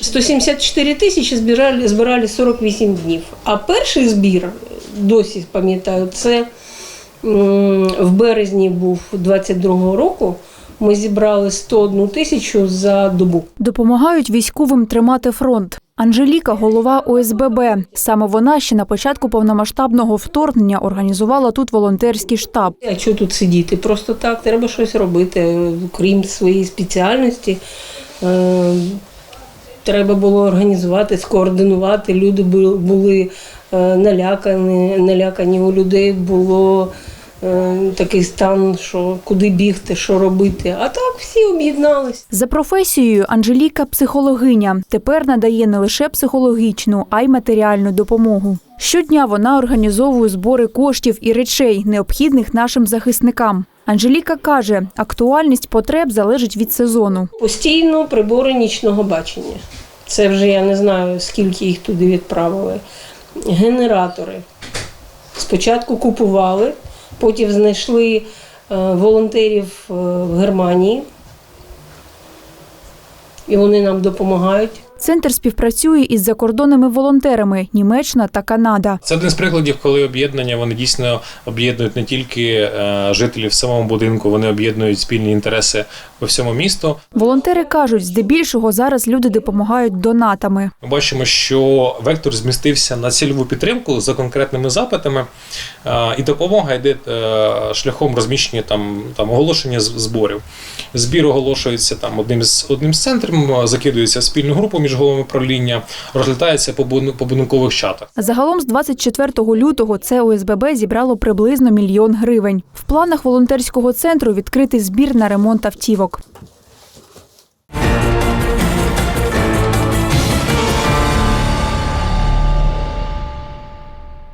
174 тисячі збирали, збирали 48 днів. А перший збір, досі пам'ятаю, це в березні був 22-го року. Ми зібрали 101 тисячу за добу. Допомагають військовим тримати фронт. Анжеліка – голова ОСББ. Саме вона ще на початку повномасштабного вторгнення організувала тут волонтерський штаб. А що тут сидіти? Просто так, треба щось робити, крім своєї спеціальності. Треба було організувати, скоординувати. Люди були е, налякані, налякані. У людей було е, такий стан, що куди бігти, що робити. А так всі об'єднались. За професією Анжеліка – психологиня. Тепер надає не лише психологічну, а й матеріальну допомогу. Щодня вона організовує збори коштів і речей, необхідних нашим захисникам. Анжеліка каже, актуальність потреб залежить від сезону. Постійно прибори нічного бачення. Це вже я не знаю, скільки їх туди відправили. Генератори. Спочатку купували, потім знайшли е, волонтерів е, в Германії. І вони нам допомагають. Центр співпрацює із закордонними волонтерами Німеччина та Канада. Це один з прикладів, коли об'єднання вони дійсно об'єднують не тільки е, жителів в самому будинку, вони об'єднують спільні інтереси по всьому місту. Волонтери кажуть, здебільшого зараз люди допомагають донатами. Ми бачимо, що вектор змістився на цільову підтримку за конкретними запитами, е, і допомога йде е, шляхом розміщення там, там оголошення зборів. Збір оголошується там одним з одним з центрів, закидується в спільну групу між головами правління, розглядається по будинкових чатах. Загалом з 24 лютого це ОСББ зібрало приблизно мільйон гривень. В планах волонтерського центру відкрити збір на ремонт автівок.